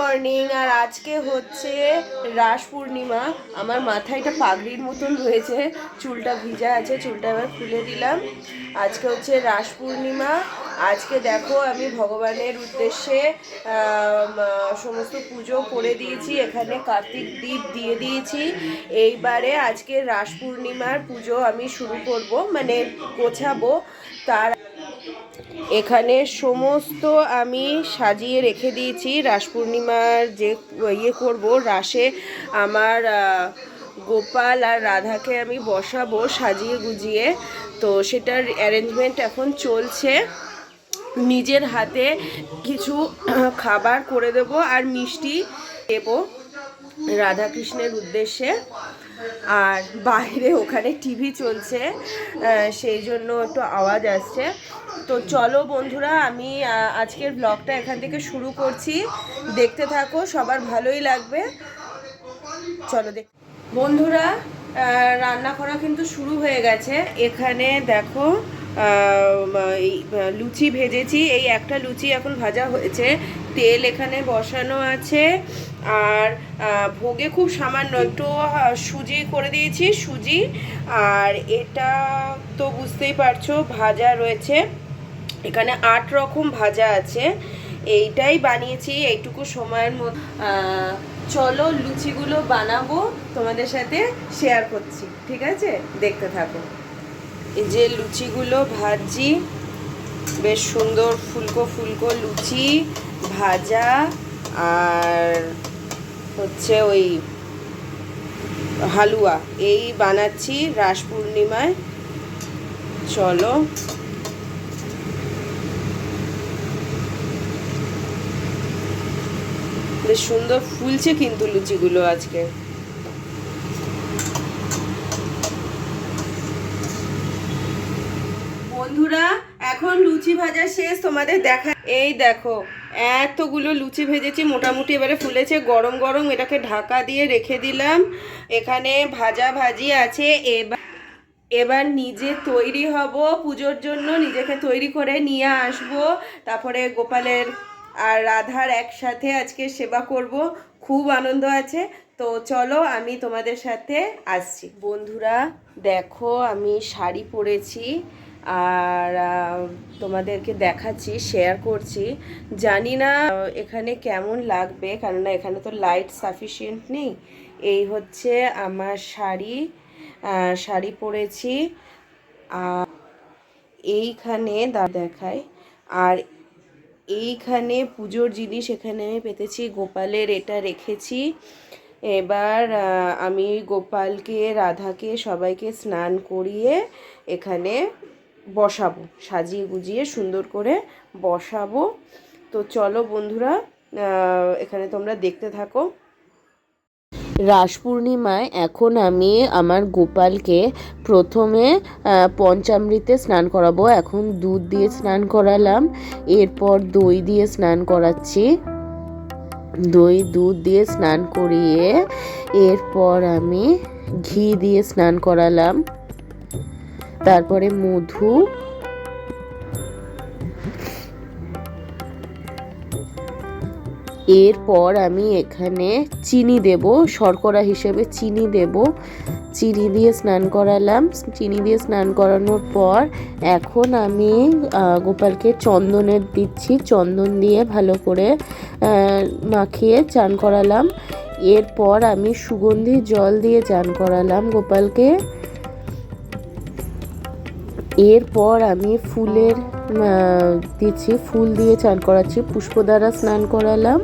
Morning আর আজকে হচ্ছে রাস পূর্ণিমা। আমার মাথায় এটা পাগড়ির মতন রয়েছে, চুলটা ভিজা আছে, চুলটা এবার খুলে দিলাম। আজকে হচ্ছে রাস পূর্ণিমা। আজকে দেখো আমি ভগবানের উদ্দেশ্যে সমস্ত পুজো করে দিয়েছি, এখানে কার্তিক দ্বীপ দিয়ে দিয়েছি। এইবারে আজকে রাস পূর্ণিমার পুজো আমি শুরু করব মানে গোছাবো। তার এখানে সমস্ত আমি সাজিয়ে রেখে দিয়েছি। রাস পূর্ণিমার যে ইয়ে করব, রাসে আমার গোপাল আর রাধাকে আমি বসাবো সাজিয়ে গুজিয়ে। তো সেটার অ্যারেঞ্জমেন্ট এখন চলছে। নিজের হাতে কিছু খাবার করে দেব আর মিষ্টি দেব রাধাকৃষ্ণের উদ্দেশ্যে। আর বাইরে ওখানে টিভি চলছে সেই জন্য একটু আওয়াজ আসছে। তো চলো বন্ধুরা, আমি আজকের ব্লগটা এখান থেকে শুরু করছি। দেখতে থাকো, সবার ভালোই লাগবে। চলো দেখ বন্ধুরা রান্না করা কিন্তু শুরু হয়ে গেছে। এখানে দেখো লুচি ভেজেছি। এই একটা লুচি এখন ভাজা হয়েছে। তেল এখানে বসানো আছে। আর ভোগে খুব সামান্য একটু সুজি করে দিয়েছি, সুজি। আর এটা তো বুঝতেই পারছ, ভাজা রয়েছে। এখানে আট রকম ভাজা আছে। এইটাই বানিয়েছি, এইটুকু সময়ের মধ্যে। চলো লুচিগুলো বানাবো, তোমাদের সাথে শেয়ার করছি, ঠিক আছে? দেখতে থাকো। এই যে লুচিগুলো ভাজি বেশ সুন্দর ফুলকো ফুলকো লুচি ভাজা। আর হচ্ছে ওই হালুয়া। এই বানাচ্ছি রাস পূর্ণিমায়। চলো। বেশ সুন্দর ফুলছে কিন্তু লুচিগুলো আজকে। বন্ধুরা, এখন লুচি ভাজা শেষ, তোমাদের দেখা এই দেখো এতগুলো লুচি ভেজেছি, মোটামুটি এবারে ফুলেছে গরম গরম, এটাকে ঢাকা দিয়ে রেখে দিলাম। এখানে ভাজা ভাজি আছে এবার এবার নিজে তৈরি হব, পুজোর জন্য নিজেকে তৈরি করে নিয়ে আসব। তারপরে গোপালের আর রাধার একসাথে আজকে সেবা করব, খুব আনন্দ আছে। তো চলো আমি তোমাদের সাথে আসছি। বন্ধুরা, দেখো আমি শাড়ি পরেছি। আর তোমাদেরকে দেখাচ্ছি শেয়ার করছি। জানি না এখানে কেমন লাগবে, কেননা এখানে তো লাইট সাফিসিয়েন্ট নেই। এই হচ্ছে আমার শাড়ি শাড়ি পরেছি। আর এইখানে দেখায় আর এইখানে পুজোর জিনিস এখানে আমি পেতেছি, গোপালের এটা রেখেছি। এবার আমি গোপালকে, রাধাকে সবাইকে স্নান করিয়ে এখানে বসাবো, সাজিয়ে গুজিয়ে সুন্দর করে বসাবো। তো চলো বন্ধুরা এখানে তোমরা দেখতে থাকো। রাস পূর্ণিমায় এখন আমি আমার গোপালকে প্রথমে পঞ্চামৃতে স্নান করাবো। এখন দুধ দিয়ে স্নান করালাম, এরপর দই দিয়ে স্নান করাচ্ছি। দই, দুধ দিয়ে স্নান করিয়ে, এরপর আমি ঘি দিয়ে স্নান করালাম। তারপরে মধু। এরপর আমি এখানে চিনি দেব, শর্করা হিসেবে চিনি দেব। চিনি দিয়ে স্নান করালাম। চিনি দিয়ে স্নান করানোর পর এখন আমি গোপালকে চন্দনের দিচ্ছি। চন্দন দিয়ে ভালো করে মাখিয়ে চান করালাম। এরপর আমি সুগন্ধি জল দিয়ে চান করালাম গোপালকে। এরপর আমি ফুলের দিচ্ছি, ফুল দিয়ে চান করাচ্ছি, পুষ্প দ্বারা স্নান করালাম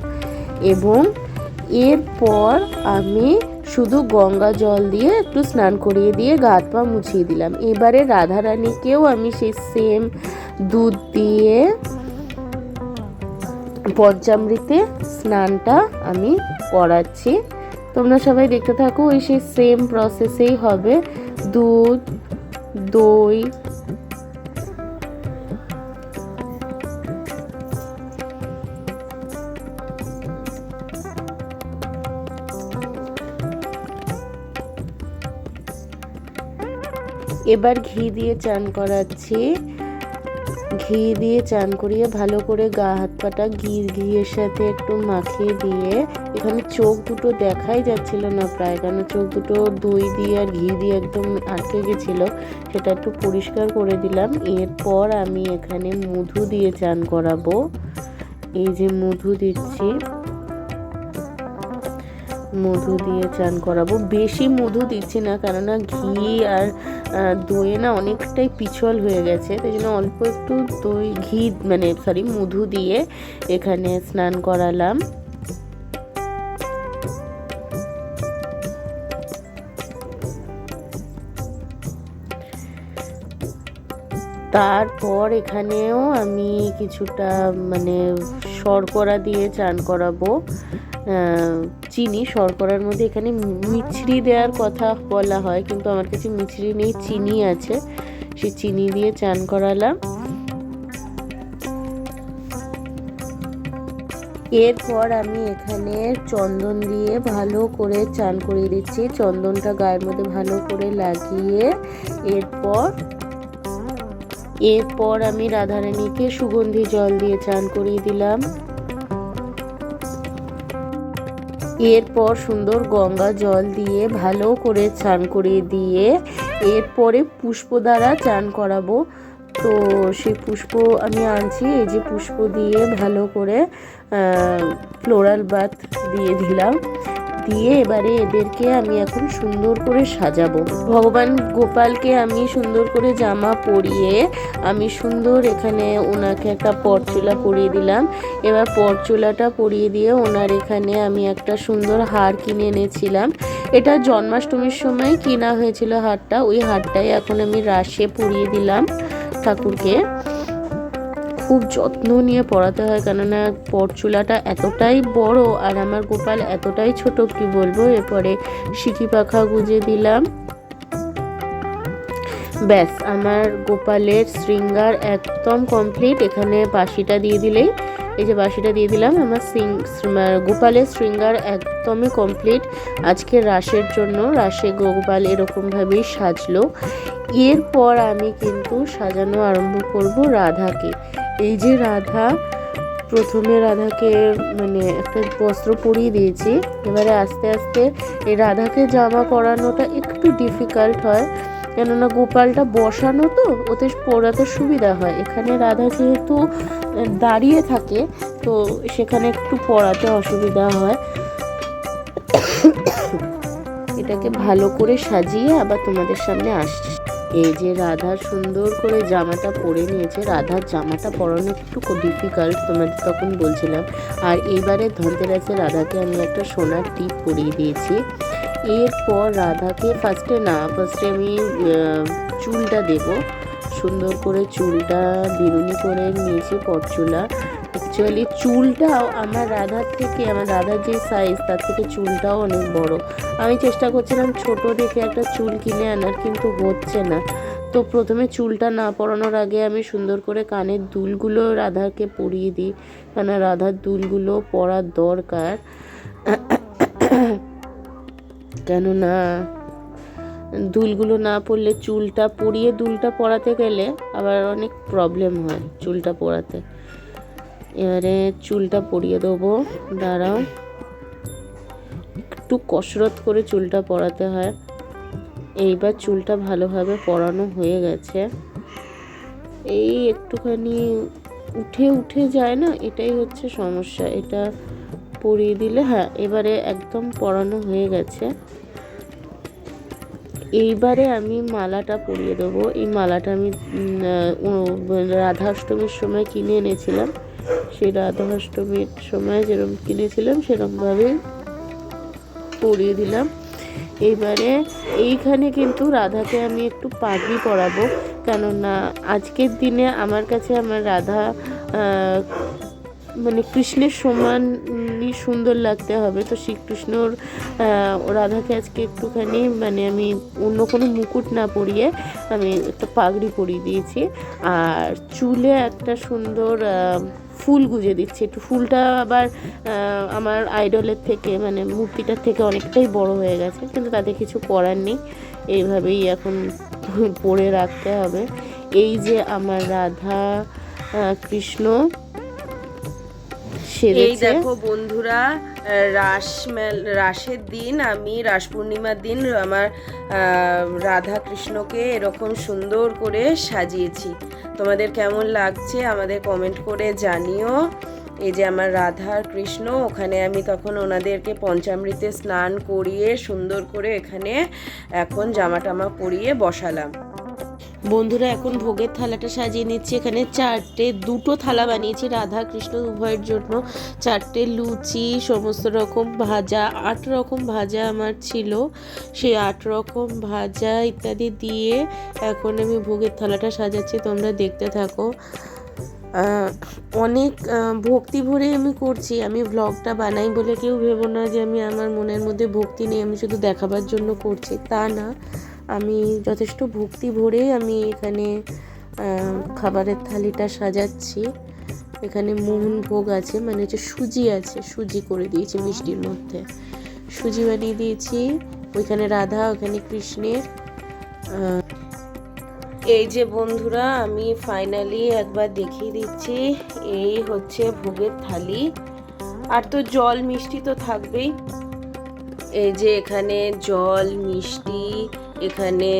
এবং এরপর আমি শুধু গঙ্গা জল দিয়ে একটু স্নান করিয়ে দিয়ে গা পা মুছিয়ে দিলাম। এবারে রাধারানীকেও আমি সেই সেম দুধ দিয়ে পঞ্চামৃতে স্নানটা আমি করাচ্ছি। তোমরা সবাই দেখতে থাকো ওই সেই সেম প্রসেসেই হবে। দুধ, দই এবার ঘি দিয়ে চান করাচ্ছি। ঘি দিয়ে চান করিয়ে ভালো করে গা হাত পাটা ঘি, ঘিয়ের সাথে একটু মাখিয়ে দিয়ে, এখানে চোখ দুটো দেখাই যাচ্ছিল না প্রায় কারণ চোখ দুটো দই দিয়ে আর ঘি দিয়ে একদম আটকে গেছিল, সেটা একটু পরিষ্কার করে দিলাম। এরপর আমি এখানে মধু দিয়ে চান করাবো। এই যে মধু দিচ্ছি। মধু দিয়ে চান করাবো। বেশি মধু দিচ্ছি না, কেননা ঘি আর দইয়ে না অনেকটাই পিছল হয়ে গেছে, তাই জন্য অল্প একটু দই, ঘি মানে সরি মধু দিয়ে এখানে স্নান করালাম। তারপর এখানেও আমি কিছুটা মানে শর্করা দিয়ে চান করাবো। চিনি শর্করার মধ্যে এখানে মিছরি দেওয়ার কথা বলা হয়, কিন্তু আমার কাছে মিছরি নেই, চিনি আছে। সেই চিনি দিয়ে চান করালাম। এরপর আমি এখানে চন্দন দিয়ে ভালো করে চান করিয়ে দিচ্ছি। চন্দনটা গায়ের মধ্যে ভালো করে লাগিয়ে এরপর এরপর আমি রাধারানীকে সুগন্ধি জল দিয়ে চান করিয়ে দিলাম। এরপর সুন্দর গঙ্গা জল দিয়ে ভালো করে চান করিয়ে দিয়ে এরপরে পুষ্প দ্বারা চান করাবো। তো সেই পুষ্প আমি আনছি, এই যে পুষ্প দিয়ে ভালো করে ফ্লোরাল বাথ দিয়ে দিলাম। দিয়ে এবারে এদেরকে আমি এখন সুন্দর করে সাজাবো। ভগবান গোপালকে আমি সুন্দর করে জামা পরিয়ে আমি সুন্দর এখানে ওনাকে একটা পরচুলা পরিয়ে দিলাম। এবার পরচুলাটা পরিয়ে দিয়ে ওনার এখানে আমি একটা সুন্দর হার কিনে এনেছিলাম। এটা জন্মাষ্টমীর সময় কেনা হয়েছিল হারটা, ওই হারটাই এখন আমি রাশে পরিয়ে দিলাম ঠাকুরকে। খুব যত্ন নিয়ে পড়াতে হয় কেননা পরচুলাটা এতটাই বড় আর আমার গোপাল এতটাই ছোট, কি বলব? এরপরে সিকি পাখা গুজে দিলাম। ব্যাস, আমার গোপালের শৃঙ্গার একদম কমপ্লিট এখানে বাঁশিটা দিয়ে দিলেই, এই যে বাঁশিটা দিয়ে দিলাম, আমার সিং গোপালের শৃঙ্গার একদমই কমপ্লিট আজকে রাসের জন্য, রাসে গোপাল এরকমভাবেই সাজলো। এরপর আমি কিন্তু সাজানো আরম্ভ করব রাধাকে। এই যে রাধা, প্রথমে রাধাকে মানে একটা বস্ত্র পরিয়ে দিয়েছি। এবারে আস্তে আস্তে এই রাধাকে জামা পরানোটা একটু ডিফিকাল্ট হয়। কেননা গোপালটা বসানো তো ওতে পরাতে সুবিধা হয়। এখানে রাধা যেহেতু দাঁড়িয়ে থাকে, তো সেখানে একটু পরাতে অসুবিধা হয়। এটাকে ভালো করে সাজিয়ে আবার তোমাদের সামনে আসছি। এই যে রাধা সুন্দর করে জামাটা পরে নিয়েছে, রাধার জামাটা পরানো একটু ডিফিকাল্ট তোমাদের তখন বলছিলাম। আর এইবারে ধনতেরাসে রাধাকে আমি একটা সোনার টিপ পরিয়ে দিয়েছি। এরপর রাধাকে ফার্স্টে না ফার্স্টে আমি চুলটা দেব। সুন্দর করে চুলটা বিরুনি করে নিয়েছি পরচুলা। অ্যাকচুয়ালি চুলটাও আমার রাধার থেকে, আমার রাধার যে সাইজ তার থেকে চুলটাও অনেক বড়। আমি চেষ্টা করছিলাম ছোট দেখে একটা চুল কিনে আনার, কিন্তু হচ্ছে না। তো প্রথমে চুলটা না পরানোর আগে আমি সুন্দর করে কানের দুলগুলো রাধাকে পরিয়ে দিই কেন রাধার দুলগুলো পরার দরকার। কেননা দুলগুলো না পড়লে চুলটা, পরিয়ে দুলটা পরাতে গেলে আবার অনেক প্রবলেম হয় চুলটা পরাতে। এবারে চুলটা পরিয়ে দেবো। দাঁড়াও। একটু কসরত করে চুলটা পরাতে হয়। এইবার চুলটা ভালোভাবে পরানো হয়ে গেছে। এই একটুখানি উঠে উঠে যায় না? এটাই হচ্ছে সমস্যা। এটা পরিয়ে দিলে হ্যাঁ এবারে একদম পরানো হয়ে গেছে। এইবারে আমি মালাটা পরিয়ে দেবো। এই মালাটা আমি রাধাষ্টমীর সময় কিনে এনেছিলাম। সেই রাধাষ্টমীর সময় যেরকম কিনেছিলাম, সেরকমভাবে পরিয়ে দিলাম। এবারে এইখানে কিন্তু রাধাকে আমি একটু পাগড়ি পরাবো, কেননা আজকের দিনে আমার কাছে আমার রাধা মানে কৃষ্ণের সমানই সুন্দর লাগতে হবে। তো শ্রীকৃষ্ণর রাধাকে আজকে একটুখানি মানে আমি অন্য কোনো মুকুট না পরিয়ে আমি একটা পাগড়ি পরিয়ে দিয়েছি। আর চুলে একটা সুন্দর ফুল গুজে দিচ্ছি। একটু ফুলটা আবার আমার আইডলের থেকে মানে মূর্তিটার থেকে অনেকটাই বড় হয়ে গেছে, কিন্তু তাতে কিছু করার নেই। এইভাবেই এখন পরে রাখতে হবে। এই যে আমার রাধা কৃষ্ণ এই দেখো বন্ধুরা রাস রাসের দিন, আমি রাস পূর্ণিমার দিন আমার রাধা কৃষ্ণকে এরকম সুন্দর করে সাজিয়েছি। তোমাদের কেমন লাগছে আমাদের কমেন্ট করে জানিও। এই যে আমার রাধা কৃষ্ণ, ওখানে আমি তখন ওনাদেরকে পঞ্চামৃতে স্নান করিয়ে সুন্দর করে এখানে এখন জামা টামা পরিয়ে বসালাম। বন্ধুরা, এখন ভোগের থালাটা সাজিয়ে নিচ্ছি। এখানে চারটে, দুটো থালা বানিয়েছি রাধা কৃষ্ণ উভয়ের জন্য। চারটে লুচি, সমস্ত রকম ভাজা, আট রকম ভাজা আমার ছিল। সেই আট রকম ভাজা ইত্যাদি দিয়ে এখন আমি ভোগের থালাটা সাজাচ্ছি, তোমরা দেখতে থাকো। অনেক ভক্তি ভরে আমি করছি। আমি ভ্লগটা বানাই বলে কেউ ভেবো না যে আমি আমার মনের মধ্যে ভক্তি নেই আমি শুধু দেখাবার জন্য করছি। তা না। আমি যথেষ্ট ভক্তি ভরে আমি এখানে খাবারের থালিটা সাজাচ্ছি। এখানে মোহন ভোগ আছে মানে হচ্ছে সুজি আছে, সুজি করে দিয়েছি মিষ্টির মধ্যে। সুজি বানিয়ে দিয়েছি, ওইখানে রাধা ওখানে কৃষ্ণের। এই যে বন্ধুরা, আমি ফাইনালি একবার দেখিয়ে দিচ্ছি, এই হচ্ছে ভোগের থালি। আর তো জল মিষ্টি তো থাকবেই। এই যে এখানে জল, মিষ্টি এখানে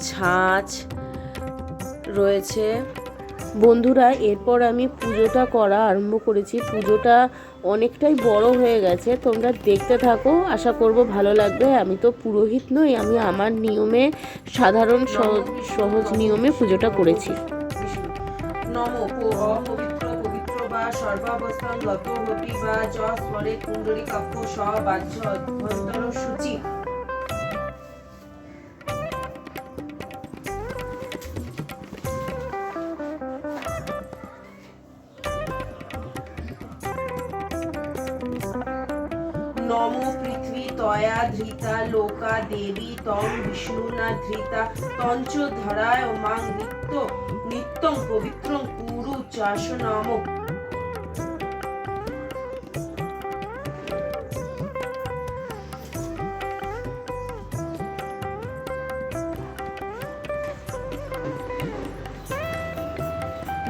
ছাঁচ রয়েছে। বন্ধুরা এরপর আমি পুজোটা করা আরম্ভ করেছি। পুজোটা অনেকটাই বড় হয়ে গেছে। তোমরা দেখতে থাকো। আশা করব ভালো লাগবে। আমি তো পুরোহিত নই আমি আমার নিয়মে সাধারণ সহজ সহজ নিয়মে পুজোটা করেছি। নম অপবিত্র পবিত্র বা সর্বাবস্থান গত বা য স্বরে কুণ্ডলী কক্ষ স বাহ্য অভ্যন্তর সূচি। নম পৃথিবী তয়া ধৃতা, লোকা দেবী তং বিষ্ণুনা ধৃতা, তঞ্চ ধরায় মাং নিত্য, নিত্যং পবিত্রং কুরু চাষ নাম।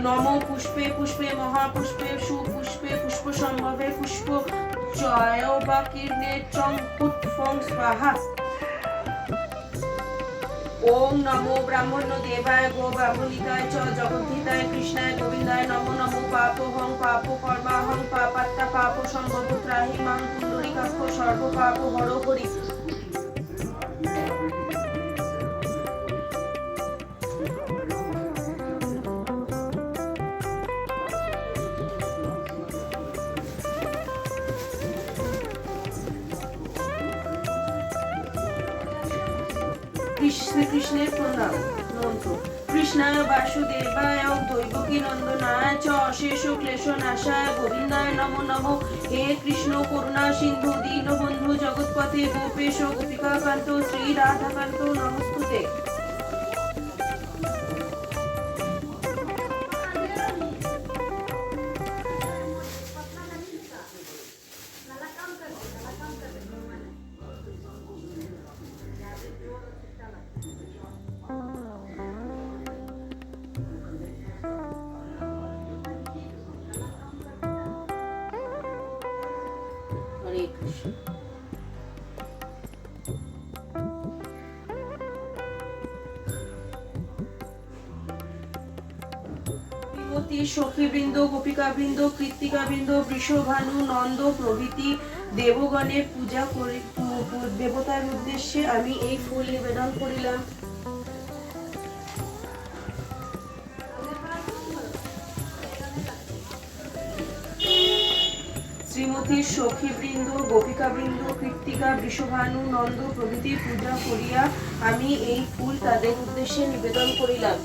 নম পুষ্পে পুষ্পে মহাপুষ্পে, সুপুষ্পে পুষ্প সম্ভবে পুষ্প ওম নমো ব্রাহ্মণ দেবায় গো ব্রাহ্মণিতায় চ জগদ্ধিতায় কৃষ্ণায় গোবিন্দায় নমো নমো পাপ হং পাপ কর্মা হং পাপাত্তা পাপ সম্ভব ত্রাহি মাং কুণ্ডলিকাক্ষ সর্ব পাপ হর হরি। মন্ত্র কৃষ্ণায় বাসুদেবায় দৈবকী নন্দনায় চ অশেষ ক্লেশ নাশায় গোবিন্দায় নমো নমো। হে কৃষ্ণ করুণা সিন্ধু, দীনবন্ধু, জগৎপথে গোপেশ, গোপিকাকান্ত শ্রী রাধাকান্ত নমস্তুতে। সখীবৃন্দ, গোপিকাবৃন্দ, কৃত্তিকাবৃন্দ, বৃষভানু, নন্দ, প্রভৃতি দেবগণের পূজা করে দেবতার উদ্দেশ্যে আমি এই ফুল নিবেদন করিলাম। শ্রীমতী সখীবৃন্দ, গোপিকাবৃন্দ, কৃত্তিকা, বৃষভানু, নন্দ প্রভৃতি পূজা করিয়া আমি এই ফুল তাদের উদ্দেশ্যে নিবেদন করিলাম।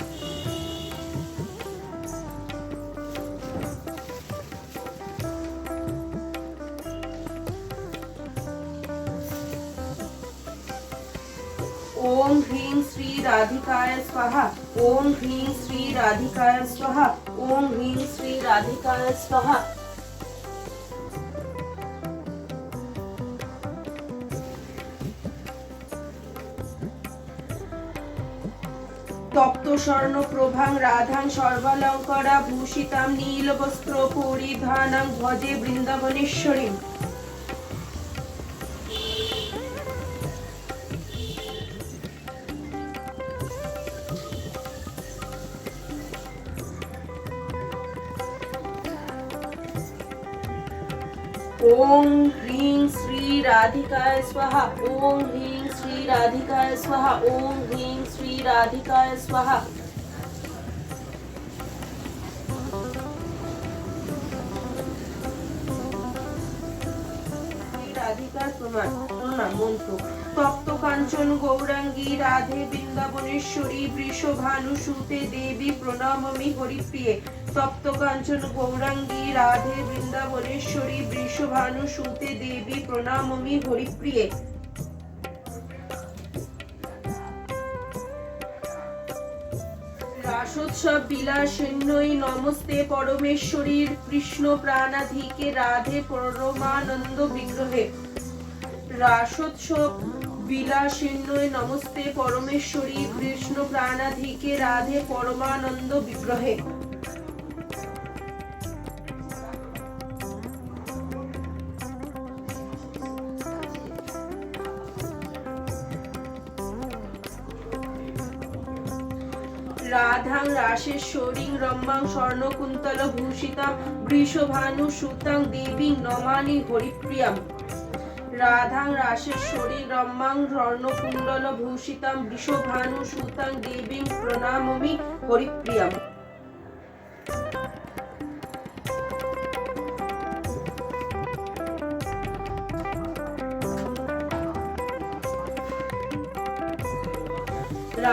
स्वाहा ओम ह्रीं श्री राधिकाय स्वाहा ओम ह्रीं श्री राधिकाय स्वाहा তপ্ত স্বর্ণ প্রভাং রাধাং সর্বালঙ্করা ভূষিতাম নীলবস্ত্র পরিধানাং ভজে বৃন্দাবনেশ্বরী ওং হ্রিং শ্রী রাধিকায় স্বাহা, ওং হ্রিং শ্রী রাধিকায় স্বাহা, ওং হ্রিং শ্রী রাধিকায় স্বাহা। রাধিকার প্রমাণ প্রণাম, মন্ত্র। তপ্ত কাঞ্চন গৌরাঙ্গী রাধে বৃন্দাবনেশ্বরী বৃষভানু দেবী প্রণামমি হরিপ্রিয়ে। তপ্ত কাঞ্চন গৌরাঙ্গী, রাধে, বৃন্দাবনেশ্বরী, বৃষভানু, সুতে দেবী, প্রণামমি, হরিপ্রিয়ে। রাসোৎসব বিলাসিন্যই নমস্তে পরমেশ্বরীর কৃষ্ণ প্রাণাধিকে, রাধে পরমানন্দ বিগ্রহে। রাসোৎসব বিলাসিন্যই নমস্তে পরমেশ্বরী, কৃষ্ণ প্রাণাধিকে, রাধে পরমানন্দ বিগ্রহে। রাশেশ্বরীং রম্মাং স্বর্ণকুন্তল ভূষিতাম বৃষভানু সুতাং দেবীং নমানি হরিপ্রিয়াম। রাধাং রাশেশ্বরী রম্মাং স্বর্ণকুণ্ডল ভূষিতাম বৃষভানু সুতাং দেবীং প্রণামমি হরিপ্রিয়াম।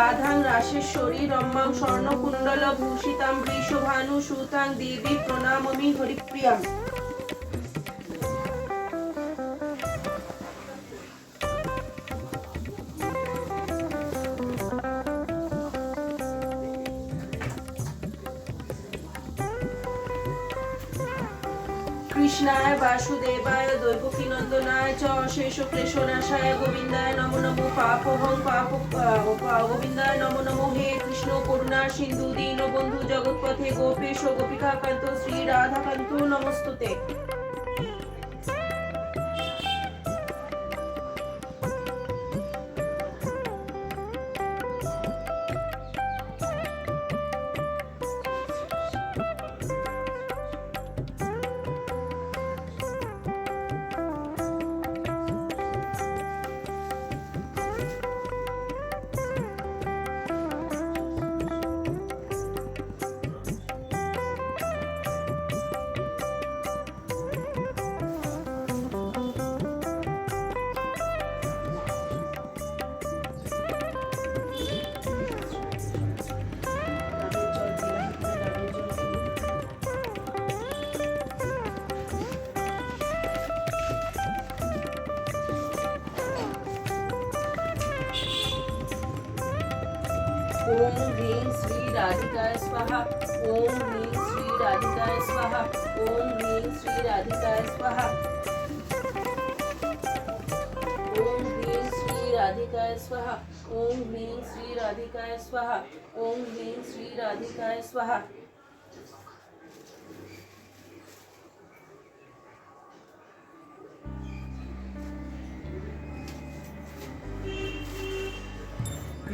রাধাং রাশেশ্বরী রম্মাং স্বর্ণকুণ্ডল ভূষিতাম বৃষভানু সুতাং দেবী প্রণামমি হরিপ্রিয়াম। বাসুদেবায়, দৈবকীনন্দনায়, চ অশেষ ক্লেশনাশায় গোবিন্দায় নম নম পাপহং পাপ গোবিন্দায় নম নম, হে কৃষ্ণ করুণা, সিন্ধু দীন বন্ধু জগৎপথে, গোপেশ, গোপিকাকান্ত, শ্রী রাধাকান্ত, নমস্তুতে। ओम ह्रीं श्री राधिकाय स्वाहा, ओम ह्रीं श्री राधिकाय स्वाहा, ओम ह्रीं श्री राधिकाय स्वाहा। ओम ह्रीं श्री राधिकाय स्वाहा, ओम ह्रीं श्री राधिकाय स्वाहा, ओम ह्रीं श्री राधिकाय स्वाहा।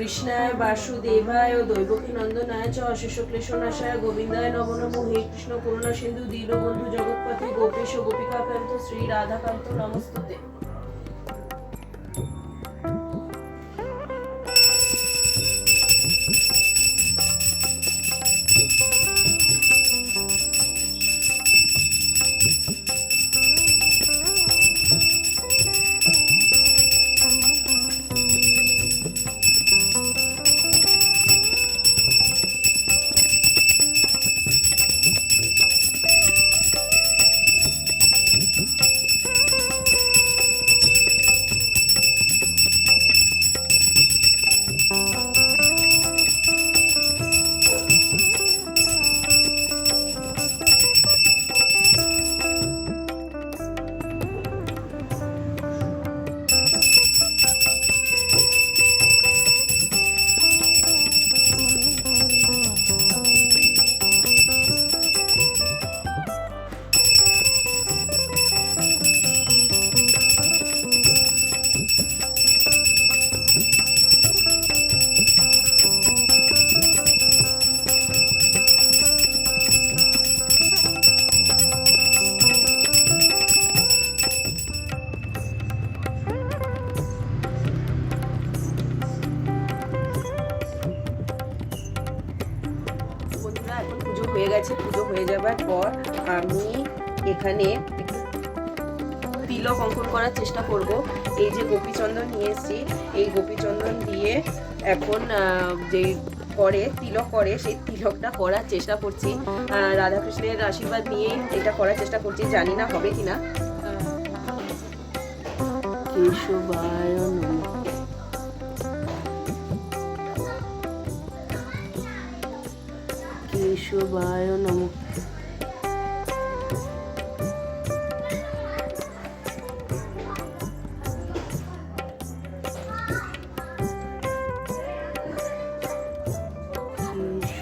কৃষ্ণায়, বাসুদেবায় দৈবকী নন্দনায় চ অশেষ ক্লেশনাশায় গোবিন্দায় নব নম হে কৃষ্ণ করুণা সিন্ধু, দীনবন্ধু জগৎপতি গোপেশ গোপিকাকান্ত শ্রী রাধাকান্ত নমস্তুতে। গেছে, পুজো হয়ে যাবার পর আমি এখানে তিলক অঙ্কন করার চেষ্টা করব। এই যে গোপীচন্দন নিয়ে এসেছি, এই গোপীচন্দন দিয়ে এখন যে করে, তিলক করে, সেই তিলকটা করার চেষ্টা করছি। রাধাকৃষ্ণের আশীর্বাদ নিয়েই এটা করার চেষ্টা করছি, জানি না হবে কিনা। কেশবায় নমঃ। কেশবায় নমঃ।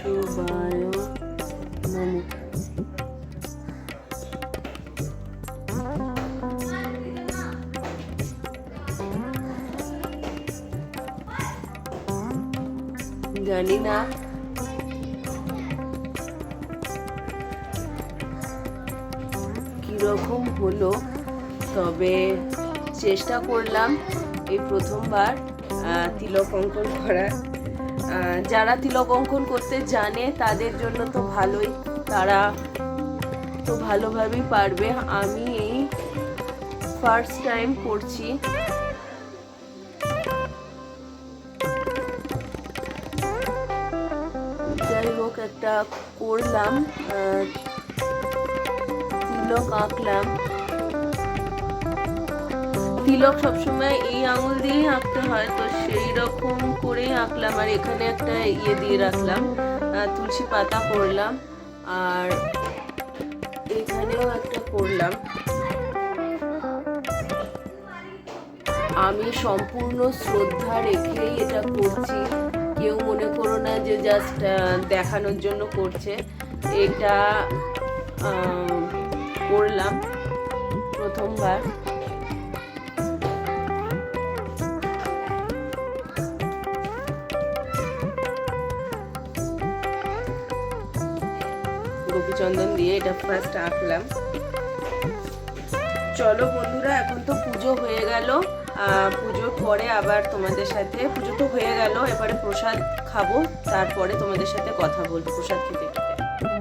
কেশবায় নমঃ তবে চেষ্টা করলাম এই প্রথমবার তিলক অঙ্কন করার যারা তিলক অঙ্কন করতে জানে, তাদের জন্য তো ভালোই। তারা তো ভালোভাবেই পারবে। আমি এই ফার্স্ট টাইম করছি। যাই হোক, একটা করলাম। তিলক আঁকলাম। তিলক সবসময় এই আঙুল দিয়েই আঁকতে হয়, তো সেই রকম করেই আঁকলাম। আর এখানে একটা ইয়ে দিয়ে রাখলাম তুলসী পাতা করলাম আর এখানেও একটা করলাম আমি সম্পূর্ণ শ্রদ্ধা রেখেই এটা করছি। কেউ মনে করো না যে জাস্ট দেখানোর জন্য করছে। এটা করলাম প্রথমবার। গোপীচন্দন দিয়ে এটা ফার্স্ট আঁকলাম। চলো বন্ধুরা, এখন তো পুজো হয়ে গেল। পুজোর পরে আবার তোমাদের সাথে, পুজো তো হয়ে গেল, এবারে প্রসাদ খাব, তারপরে তোমাদের সাথে কথা বলব প্রসাদ খেতে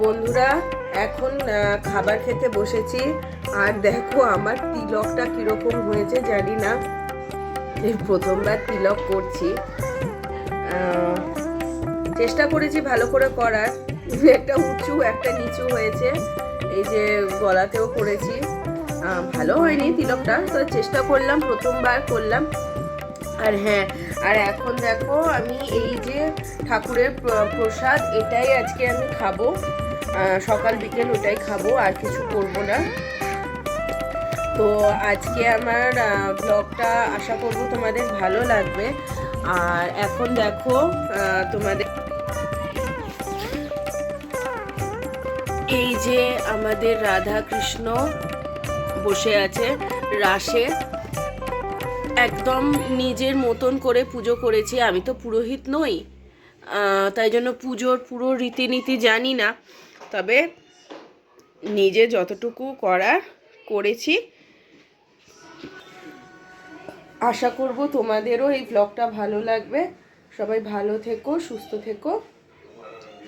বন্ধুরা, এখন খাবার খেতে বসেছি। আর দেখো আমার তিলকটা কীরকম হয়েছে, জানি না। এই প্রথমবার তিলক করছি। চেষ্টা করেছি ভালো করে করার। একটা উঁচু, একটা নিচু হয়েছে। এই যে গলাতেও করেছি। ভালো হয়নি তিলকটা, তো চেষ্টা করলাম, প্রথমবার করলাম। আর হ্যাঁ আর এখন দেখো আমি এই যে ঠাকুরের প্রসাদ, এটাই আজকে আমি খাব। সকাল বিকেল ওটাই খাব, আর কিছু করব না। তো আজকে আমার ব্লগটা আশা করব তোমাদের ভালো লাগবে। আর এখন দেখো তোমাদের এই যে আমাদের রাধা কৃষ্ণ বসে আছে, রাসে। একদম নিজের মতন করে পুজো করেছি, আমি তো পুরোহিত নই। তাই জন্য পুজোর পুরো রীতিনীতি জানি না। তবে নিজে যতটুকু করার করেছি। আশা করব তোমাদেরও এই ব্লগটা ভালো লাগবে। সবাই ভালো থেকো, সুস্থ থেকো।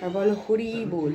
আর বলো হরি বল।